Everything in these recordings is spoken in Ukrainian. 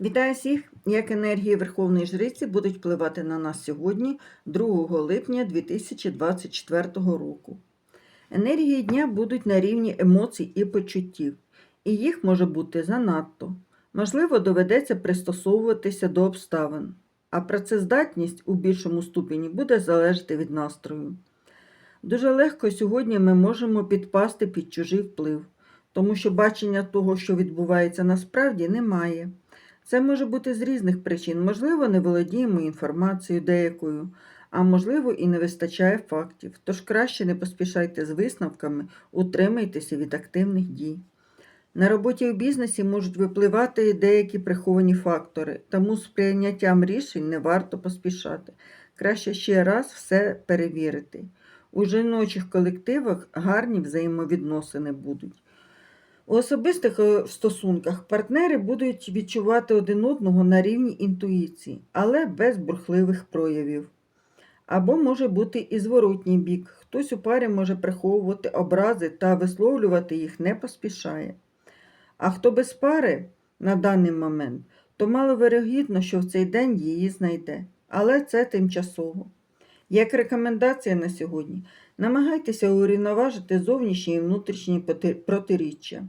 Вітаю всіх! Як енергії Верховної Жриці будуть впливати на нас сьогодні, 2 липня 2024 року. Енергії дня будуть на рівні емоцій і почуттів, і їх може бути занадто. Можливо, доведеться пристосовуватися до обставин, а працездатність у більшому ступені буде залежати від настрою. Дуже легко сьогодні ми можемо підпасти під чужий вплив, тому що бачення того, що відбувається насправді, немає. Це може бути з різних причин. Можливо, не володіємо інформацією деякою, а можливо, і не вистачає фактів. Тож краще не поспішайте з висновками, утримайтеся від активних дій. На роботі у бізнесі можуть випливати деякі приховані фактори, тому з прийняттям рішень не варто поспішати. Краще ще раз все перевірити. У жіночих колективах гарні взаємовідносини будуть. У особистих е, стосунках партнери будуть відчувати один одного на рівні інтуїції, але без бурхливих проявів. Або може бути і зворотній бік. Хтось у парі може приховувати образи та висловлювати їх не поспішає. А хто без пари на даний момент, то маловирогідно, що в цей день її знайде. Але це тимчасово. Як рекомендація на сьогодні, намагайтеся урівноважити зовнішні і внутрішні протиріччя.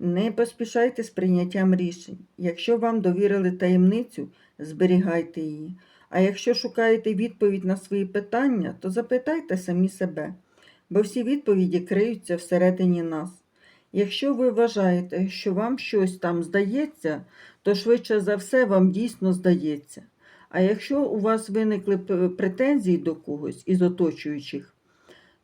Не поспішайте з прийняттям рішень. Якщо вам довірили таємницю, зберігайте її. А якщо шукаєте відповідь на свої питання, то запитайте самі себе, бо всі відповіді криються всередині нас. Якщо ви вважаєте, що вам щось там здається, то швидше за все вам дійсно здається. А якщо у вас виникли претензії до когось із оточуючих,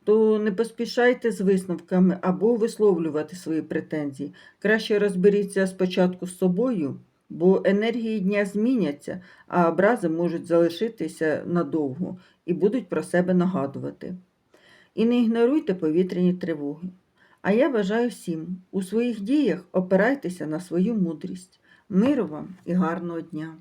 то не поспішайте з висновками або висловлювати свої претензії. Краще розберіться спочатку з собою, бо енергії дня зміняться, а образи можуть залишитися надовго і будуть про себе нагадувати. І не ігноруйте повітряні тривоги. А я бажаю всім у своїх діях опирайтеся на свою мудрість. Миру вам і гарного дня!